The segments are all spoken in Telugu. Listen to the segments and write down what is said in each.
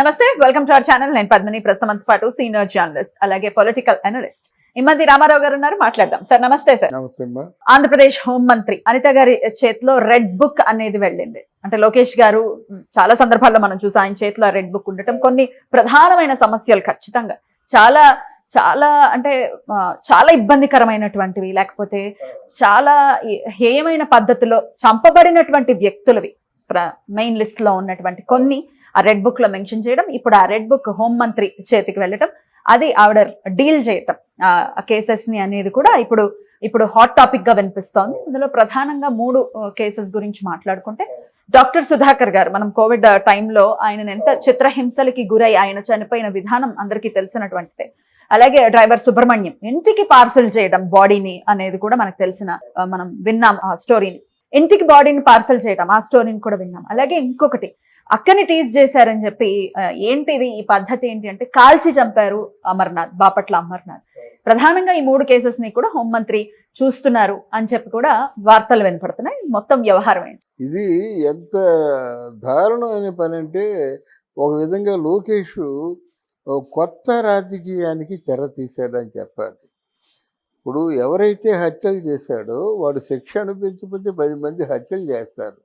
నమస్తే వెల్కమ్ టు అవర్ ఛానల్ నేను పద్మిని ప్రస్తుతం పాటు సీనియర్ జర్నలిస్ట్ అలాగే పొలిటికల్ అనలిస్ట్ ఇమ్మది రామారావు గారు ఉన్నారు మాట్లాడదాం. సార్ నమస్తే సార్. ఆంధ్రప్రదేశ్ హోం మంత్రి అనిత గారి చేతిలో రెడ్ బుక్ అనేది వెళ్ళింది. అంటే లోకేష్ గారు చాలా సందర్భాల్లో మనం చూసాం ఆయన చేతిలో రెడ్ బుక్ ఉండటం. కొన్ని ప్రధానమైన సమస్యలు ఖచ్చితంగా. చాలా చాలా అంటే చాలా ఇబ్బందికరమైనటువంటివి లేకపోతే చాలా హేయమైన పద్ధతిలో చంపబడినటువంటి వ్యక్తులవి. మెయిన్ లిస్ట్లో ఉన్నటువంటి కొన్ని ఆ రెడ్ బుక్లో మెన్షన్ చేయడం. ఇప్పుడు ఆ రెడ్ బుక్ హోం మంత్రి చేతికి వెళ్ళటం. అది ఆవిడ డీల్ చేయటం. ఆ కేసెస్ని అనేది కూడా ఇప్పుడు ఇప్పుడు హాట్ టాపిక్గా వినిపిస్తోంది. ఇందులో ప్రధానంగా మూడు కేసెస్ గురించి మాట్లాడుకుంటే డాక్టర్ సుధాకర్ గారు మనం కోవిడ్ టైంలో ఆయన ఎంత చిత్రహింసలకి గురై ఆయన చనిపోయిన విధానం అందరికీ తెలిసినటువంటిదే. అలాగే డ్రైవర్ సుబ్రహ్మణ్యం ఇంటికి పార్సల్ చేయడం బాడీని అనేది కూడా మనకు తెలిసిన మనం విన్నాం ఆ స్టోరీని ఇంటికి బాడీని పార్సల్ చేయడం ఆ స్టోరీని కూడా విన్నాం. అలాగే ఇంకొకటి అక్కని టీజ్ చేశారని చెప్పి ఏంటిది ఈ పద్ధతి ఏంటి అంటే కాల్చి చంపారు అమర్నాథ్ బాపట్ల అమర్నాథ్. ప్రధానంగా ఈ మూడు కేసెస్ని కూడా హోంమంత్రి చూస్తున్నారు అని చెప్పి కూడా వార్తలు వినపడుతున్నాయి. మొత్తం వ్యవహారం ఏంటి? ఇది ఎంత దారుణమైన పని అంటే ఒక విధంగా లోకేష్ కొత్త రాజకీయానికి తెర తీశాడని చెప్పాలి. ఇప్పుడు ఎవరైతే హత్యలు చేశాడో వాడు శిక్ష అనిపించకపోతే పది మంది హత్యలు చేస్తారు.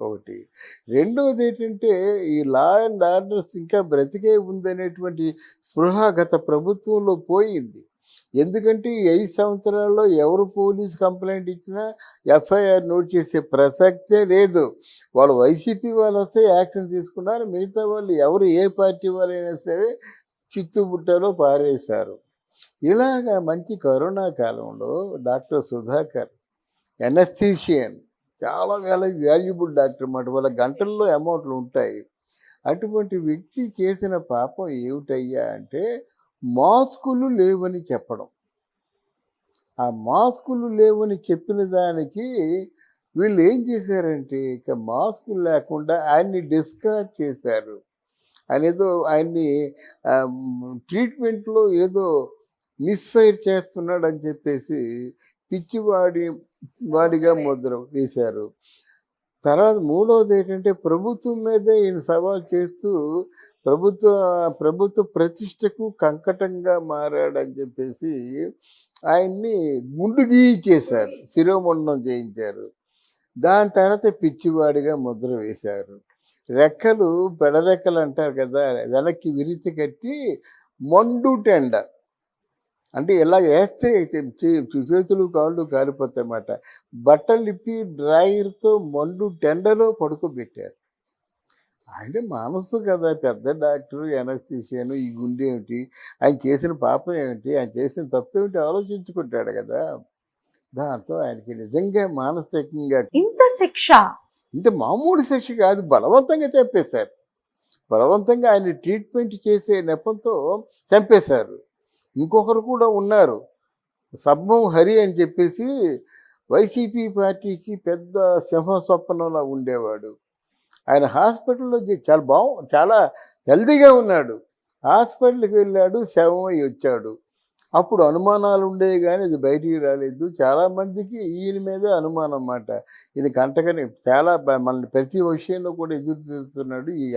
ఒకటి. రెండవది ఏంటంటే ఈ లా అండ్ ఆర్డర్స్ ఇంకా బ్రతికే ఉందనేటువంటి స్పృహ గత ప్రభుత్వంలో పోయింది. ఎందుకంటే ఈ ఐదు సంవత్సరాల్లో ఎవరు పోలీస్ కంప్లైంట్ ఇచ్చినా ఎఫ్ఐఆర్ నోట్ చేసే ప్రసక్తే లేదు. వాళ్ళు వైసీపీ వాళ్ళు వస్తే యాక్షన్ తీసుకున్నారు. మిగతా వాళ్ళు ఎవరు ఏ పార్టీ వాళ్ళైనా సరే చిత్తుబుట్టలో పారేశారు. ఇలాగా మంచి కరోనా కాలంలో డాక్టర్ సుధాకర్ ఎనస్థీషియన్ చాలా వేల వాల్యుబుల్ డాక్టర్ అన్నమాట వాళ్ళ గంటల్లో అమౌంట్లు ఉంటాయి. అటువంటి వ్యక్తి చేసిన పాపం ఏమిటయ్యా అంటే మాస్కులు లేవని చెప్పడం. ఆ మాస్కులు లేవని చెప్పిన దానికి వీళ్ళు ఏం చేశారంటే ఇక మాస్కులు లేకుండా ఆయన్ని డిస్కార్డ్ చేశారు. ఆయన ఏదో ఆయన్ని ట్రీట్మెంట్లో ఏదో మిస్ఫైర్ చేస్తున్నాడు అని చెప్పేసి పిచ్చివాడి వాడిగా ముద్ర వేశారు. తర్వాత మూడవది ఏంటంటే ప్రభుత్వం మీదే ఈయన సవాల్ చేస్తూ ప్రభుత్వ ప్రభుత్వ ప్రతిష్టకు కంకటంగా మారాడని చెప్పేసి ఆయన్ని గుండు గీయించేశారు శిరోమండం చేయించారు. దాని తర్వాత పిచ్చివాడిగా ముద్ర వేశారు. రెక్కలు పెడరెక్కలు అంటారు కదా వెనక్కి విరిచి కట్టి మండు టెండ అంటే ఇలా వేస్తే చేతులు కాళ్ళు కాలిపోతాయన్నమాట బట్టలు ఇప్పి డ్రైయర్తో మండు టెండలో పడుకోబెట్టారు. ఆయన మనసు కదా పెద్ద డాక్టరు ఎనస్థీషియను ఈ గుండె ఏమిటి ఆయన చేసిన పాపం ఏమిటి ఆయన చేసిన తప్పు ఏమిటి ఆలోచించుకుంటాడు కదా. దాంతో ఆయనకి నిజంగా మానసికంగా ఇంత శిక్ష. ఇంత మామూలు శిక్ష కాదు బలవంతంగా చంపేశారు. బలవంతంగా ఆయన ట్రీట్మెంట్ చేసే నెపంతో చంపేశారు. ఇంకొకరు కూడా ఉన్నారు. సబ్బం హరి అని చెప్పేసి వైసీపీ పార్టీకి పెద్ద సింహ స్వప్నంలా ఉండేవాడు. ఆయన హాస్పిటల్లో చాలా బాగు చాలా హెల్దీగా ఉన్నాడు. హాస్పిటల్కి వెళ్ళాడు శవమై వచ్చాడు. అప్పుడు అనుమానాలు ఉండేవి కానీ అది బయటికి రాలేదు. చాలామందికి ఈయన మీదే అనుమానం అన్నమాట. ఇది కంటకని చాలా మనల్ని ప్రతి విషయంలో కూడా ఎదురు తిరుగుతున్నాడు ఈ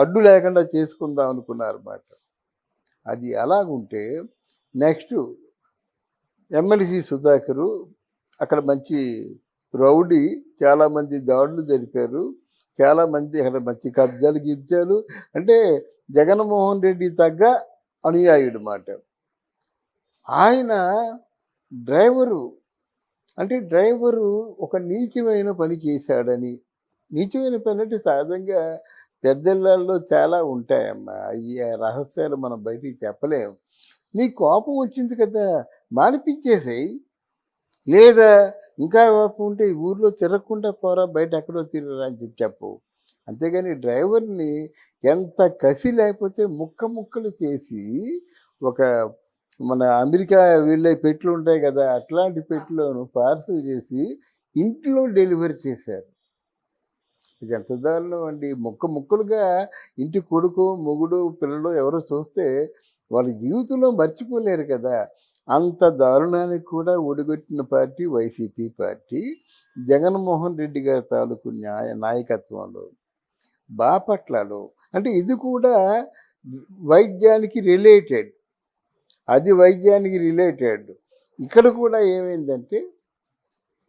అడ్డు లేకుండా చేసుకుందాం అనుకున్నారన్నమాట. అది అలాగుంటే నెక్స్ట్ ఎమ్మెల్సీ సుధాకరు అక్కడ మంచి రౌడీ చాలామంది దాడులు జరిపారు. చాలామంది అక్కడ మంచి కబ్జాలు గిబ్జాలు. అంటే జగన్మోహన్ రెడ్డి తగ్గ అనుయాయుడు మాట. ఆయన డ్రైవరు అంటే డ్రైవరు ఒక నీచమైన పని చేశాడని. నీచమైన పని అంటే సహజంగా పెద్దళ్ళల్లో చాలా ఉంటాయమ్మా. అయ్యే రహస్యాలు మనం బయటికి చెప్పలేము నీ కోపం వచ్చింది కదా! మానిపించేసేయి. లేదా ఇంకా కోపం ఉంటే ఈ ఊర్లో తిరగకుండా పోరా బయట ఎక్కడో తిరగరా అని చెప్పి చెప్పు. అంతేగాని డ్రైవర్ని ఎంత కసి లేకపోతే ముక్క ముక్కలు చేసి ఒక మన అమెరికా వెళ్ళే పెట్లు ఉంటాయి కదా! అట్లాంటి పెట్లను పార్సల్ చేసి ఇంట్లో డెలివరీ చేశారు. ఇది ఎంత దారుణం అండి. ముక్క ముక్కలుగా ఇంటి కొడుకు మొగుడు పిల్లలు ఎవరో చూస్తే వాళ్ళ జీవితంలో మర్చిపోలేరు కదా. అంత దారుణానికి కూడా ఒడిగొట్టిన party YCP party. Jaganmohan Reddy గారి తాలూకు న్యాయ నాయకత్వంలో బాపట్లలో. అంటే ఇది కూడా వైద్యానికి రిలేటెడ్. అది వైద్యానికి రిలేటెడ్. ఇక్కడ కూడా ఏమైందంటే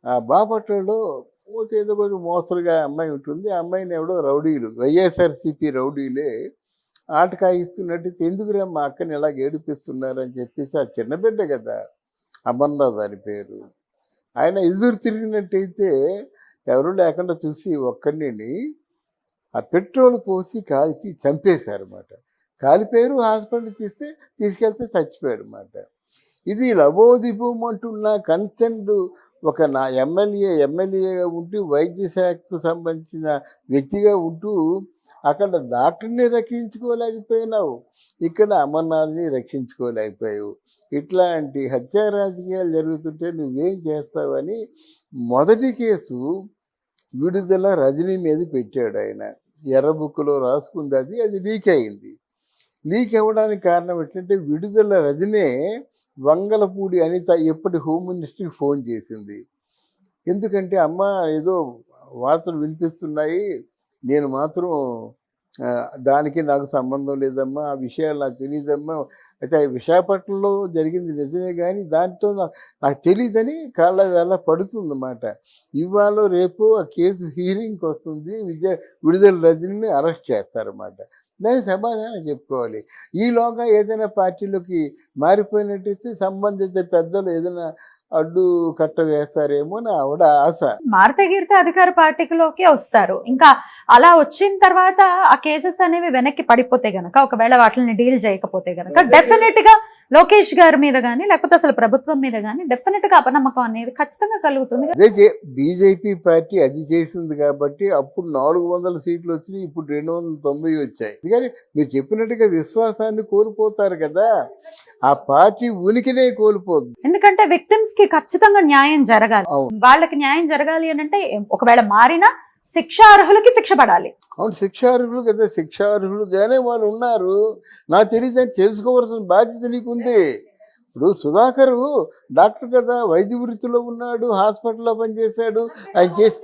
ఆ బాపట్లలో పోతే ఏదో కొంచెం మోస్తరుగా అమ్మాయి ఉంటుంది. ఆ అమ్మాయిని ఎవడో రౌడీలు వైఎస్ఆర్సీపీ రౌడీలే ఆటకాయిస్తున్నట్టు ఎందుకురా మా అక్కని ఎలా ఏడిపిస్తున్నారని చెప్పేసి ఆ చిన్న బిడ్డ కదా అమర్నాథ్ అని పేరు. ఆయన ఎదురు తిరిగినట్టయితే ఎవరు లేకుండా చూసి ఒక్కడిని ఆ పెట్రోల్ పోసి కాల్చి చంపేశారన్నమాట. కాలిపోయారు హాస్పిటల్ తీస్తే తీసుకెళ్తే చచ్చిపోయాడు అనమాట ఇది లబోదిబం అంటున్న కన్సెంట్ ఒక నా ఎమ్మెల్యే ఎమ్మెల్యేగా ఉంటూ వైద్య శాఖకు సంబంధించిన వ్యక్తిగా ఉంటూ అక్కడ డాక్టర్ని రక్షించుకోలేకపోయినావు. ఇక్కడ అమర్నాథ్ని రక్షించుకోలేకపోయావు. ఇట్లాంటి హత్యా రాజకీయాలు జరుగుతుంటే నువ్వేం చేస్తావని మొదటి కేసు విడుదల రజనీ మీద పెట్టాడు ఆయన. ఎర్ర బుక్లో రాసుకుంది అది అది లీక్ అయింది. లీక్ అవ్వడానికి కారణం ఏంటంటే విడుదల రజనే వంగలపూడి అనిత ఎప్పటి హోమ్ మినిస్ట్రీకి ఫోన్ చేసింది. ఎందుకంటే అమ్మ ఏదో వార్తలు వినిపిస్తున్నాయి. నేను మాత్రం దానికి నాకు సంబంధం లేదమ్మా ఆ విషయాలు నాకు తెలియదమ్మా అయితే విశాఖపట్నంలో జరిగింది నిజమే కానీ దాంతో నాకు నాకు తెలియదని కాళ్ళ వేళ పడుతుందన్నమాట. ఇవాళ రేపు ఆ కేసు హీరింగ్కి వస్తుంది. విజయ విడుదల రజనీని అరెస్ట్ చేస్తారన్నమాట. దానికి సమాధానం చెప్పుకోవాలి. ఈలోగా ఏదైనా పార్టీలోకి మారిపోయినట్టయితే సంబంధిత పెద్దలు ఏదైనా అడ్డు కట్ట వేస్తారేమో అని ఆవిడ ఆశ. మారుతి గీరితే అధికార పార్టీలోకి వస్తారు. ఇంకా అలా వచ్చిన తర్వాత ఆ కేసెస్ అనేవి వెనక్కి పడిపోతే గనక ఒకవేళ వాటిని డీల్ చేయకపోతే గనక డెఫినెట్గా లోకేష్ గారి మీద కానీ లేకపోతే అసలు ప్రభుత్వం మీద కానీ డెఫినెట్గా అపనమ్మకం అనేది ఖచ్చితంగా కలుగుతుంది. అదే బీజేపీ పార్టీ అది చేసింది కాబట్టి అప్పుడు నాలుగు వందల సీట్లు వచ్చినాయి ఇప్పుడు రెండు వందల తొంభై వచ్చాయి కానీ మీరు చెప్పినట్టుగా విశ్వాసాన్ని కోల్పోతారు కదా ఆ పార్టీ ఉనికినే కోల్పోద్ది ఎందుకంటే విక్టిమ్స్కి ఖచ్చితంగా న్యాయం జరగాలి. వాళ్ళకి న్యాయం జరగాలి అని అంటే ఒకవేళ మారినా శిక్షార్హులకి శిక్ష పడాలి. అవును శిక్షార్హులు కదా శిక్షార్హులుగానే వాళ్ళు ఉన్నారు. నాకు తెలియదు తెలుసుకోవాల్సిన బాధ్యత నీకుంది. ఇప్పుడు సుధాకరు డాక్టర్ కదా వైద్య వృత్తిలో ఉన్నాడు హాస్పిటల్లో పనిచేశాడు. ఆయన చేసి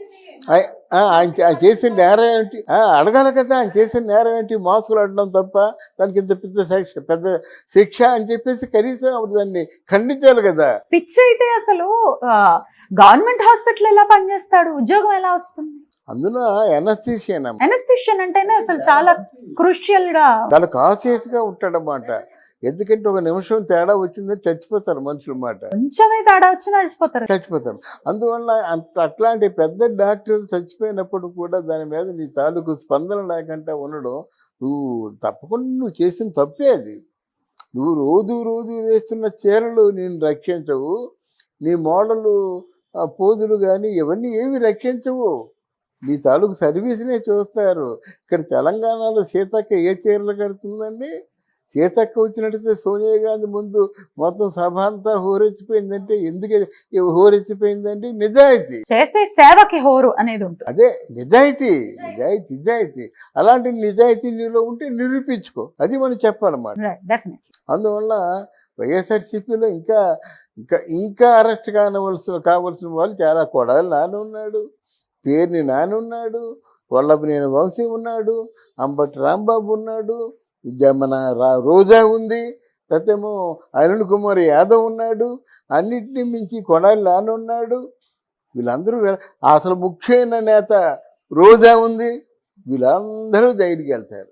ఆయన చేసిన నేరం ఏంటి? అడగాలి కదా ఆయన చేసిన నేరం ఏంటి? మాస్కులు అడడం తప్ప దానికి ఇంత పెద్ద శిక్ష పెద్ద శిక్ష అని చెప్పేసి కనీసం అప్పుడు దాన్ని ఖండించాలి కదా. పిచ్చి అయితే అసలు గవర్నమెంట్ హాస్పిటల్ ఎలా పనిచేస్తాడు? ఉద్యోగం ఎలా వస్తుంది? అందులో ఎనస్థీషియన్ ఎనస్థిషియన్ అంటేనే అసలు చాలా క్రూషియల్గా చాలా కాన్షియస్గా ఉంటాడన్నమాట. ఎందుకంటే ఒక నిమిషం తేడా వచ్చిందని చచ్చిపోతారు మనుషులు మాట. కొంచెమే తేడా వచ్చినా చచ్చిపోతారు. చచ్చిపోతారు. అందువల్ల అంత అట్లాంటి పెద్ద డాక్టర్ చచ్చిపోయినప్పుడు కూడా దాని మీద నీ తాలూకు స్పందన లేకుండా ఉండడం నువ్వు తప్పకుండా నువ్వు చేసిన తప్పే అది. నువ్వు రోజు రోజు వేస్తున్న చీరలు నేను రక్షించవు. నీ మోడలు ఆ, పోజులు కానీ ఇవన్నీ ఏవి రక్షించవు. నీ తాలూకు సర్వీస్నే చూస్తారు. ఇక్కడ తెలంగాణలో సీతక్క ఏ చీరలు కడుతుందండి? సీతక్క వచ్చినట్టయితే సోనియా గాంధీ ముందు మొత్తం సభ అంతా హోరెత్తిపోయిందంటే ఎందుకు ఈ హోరెత్తిపోయిందంటే నిజాయితీ. చేసే సేవకి హోరు అనేది ఉంటుంది. అదే నిజాయితీ నిజాయితీ నిజాయితీ. అలాంటి నిజాయితీ నీలో ఉంటే నిరూపించుకో. అది మనం చెప్పాలన్నమాట. అందువల్ల వైఎస్ఆర్సీపీలో ఇంకా ఇంకా ఇంకా అరెస్ట్ కానవలసిన కావలసిన వాళ్ళు చాలా కొడాలి నాన్న ఉన్నాడు పేరుని నానున్నాడు ఉన్నాడు వల్లభనేని వంశీ ఉన్నాడు అంబటి రాంబాబు ఉన్నాడు మన రా- రోజా ఉంది తర్వాతేమో అరుణ్ కుమార్ యాదవ్ ఉన్నాడు అన్నిటినీ మించి కొడాలి నాన్న ఉన్నాడు వీళ్ళందరూ అసలు ముఖ్యమైన నేత రోజా ఉంది వీళ్ళందరూ జైలుకి వెళ్తారు.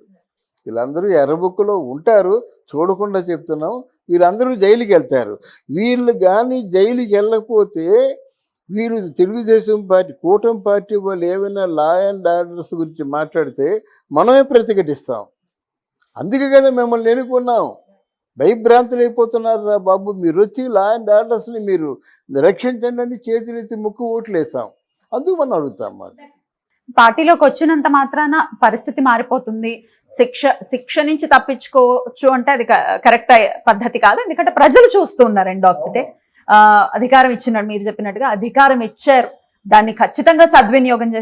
వీళ్ళందరూ ఎర్రబుక్కులో ఉంటారు చూడకుండా చెప్తున్నాం వీళ్ళందరూ జైలుకి వెళ్తారు. వీళ్ళు కానీ జైలుకి వెళ్ళకపోతే వీరు తెలుగుదేశం పార్టీ కూటమి పార్టీ వాళ్ళు ఏమైనా లా అండ్ ఆర్డర్స్ గురించి మాట్లాడితే మనమే ప్రతిఘటిస్తాం. అందుకే కదా మిమ్మల్ని ఎన్నుకున్నాం. భయభ్రాంతులు అయిపోతున్నారు రా బాబు. మీరు వచ్చి లా అండ్ ఆర్డర్స్ని మీరు రక్షించండి అని చేతులెత్తి ముక్కు ఓట్లు వేస్తాం అందుకు మనం అడుగుతాం అన్నమాట. పార్టీలోకి వచ్చినంత మాత్రాన పరిస్థితి మారిపోతుంది. శిక్ష శిక్ష నుంచి తప్పించుకోవచ్చు అంటే అది కరెక్ట్ పద్ధతి కాదు. ఎందుకంటే ప్రజలు చూస్తున్నారు రెండో ఆఫ్ అధికారం ఇచ్చినాడు మీరు చెప్పినట్టుగా అధికారం ఇచ్చారు. దాన్ని ఖచ్చితంగా సద్వినియోగం చేసి